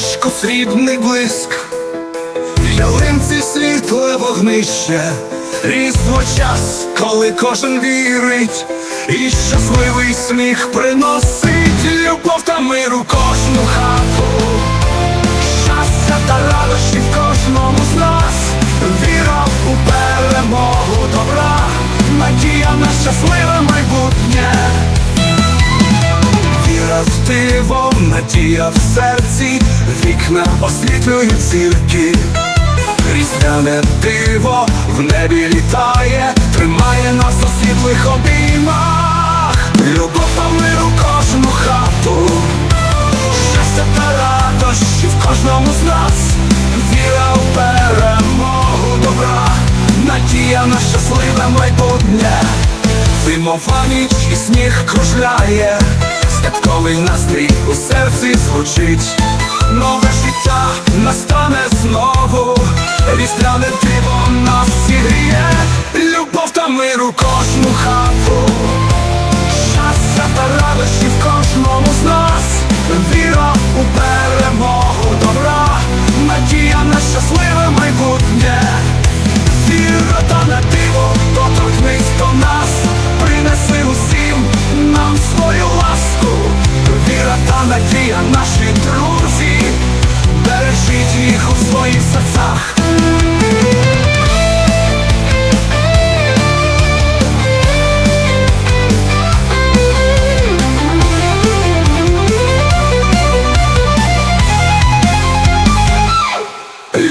віночку срібний блиск, ялинці світле вогнище, різдво час, коли кожен вірить, і щасливий сміх приносить любов та миру кожну хату, щастя та радощі в кожному з надія в серці, вікна освітлюють зірки. Різдвяне диво в небі літає, тримає нас у світлих обіймах. Любов та миру кожну хату, щастя та радощі в кожному з нас, віра у перемогу добра, надія на щасливе майбутнє. Зимова ніч і сніг кружляє, святковий настрій у серці звучить, нове життя настане знову, різдвяне диво нас зігріє, любов та миру кожну хату,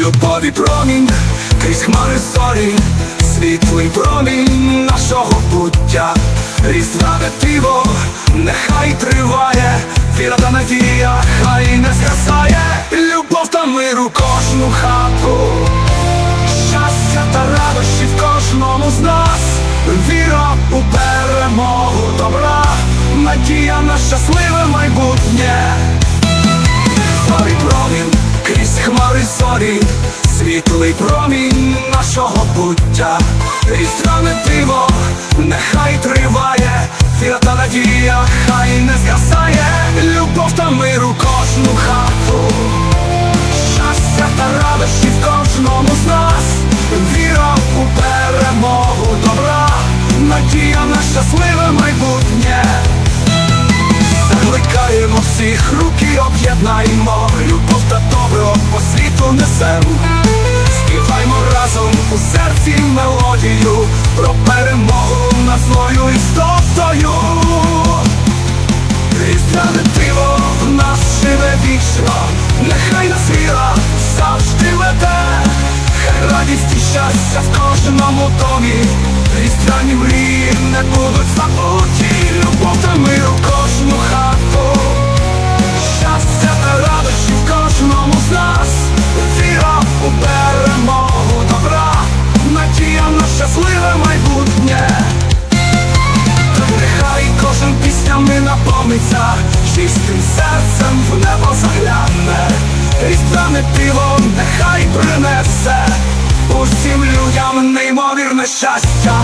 Любові промінь, крізь хмари зорі, світлий промінь нашого буття, різдвяне диво, нехай триває, віра та надія, хай не згасає, любов та миру кожну хату, щастя та радощі в кожному з нас, віра у перемогу добра, надія на щасливе майбутнє. Зорі, світлий промінь нашого буття, різдвяне диво, нехай триває, віра та надія, хай не згасає, любов та миру кожну хату, щастя та радощі в кожному з нас, віра у перемогу добра, надія на щасливе майбутнє. Закликаємо всіх руки, добро по. Співаймо разом у серці мелодію про перемогу над злою істотою. Різдвяне диво в нас живе вічно, нехай нас віра завжди веде, хай радість і щастя в кожному домі, різдвяні мрії не будуть забуті, любов та миру кожну хату, серцем в небо загляне, різдвяне пиво нехай принесе усім людям неймовірне щастя.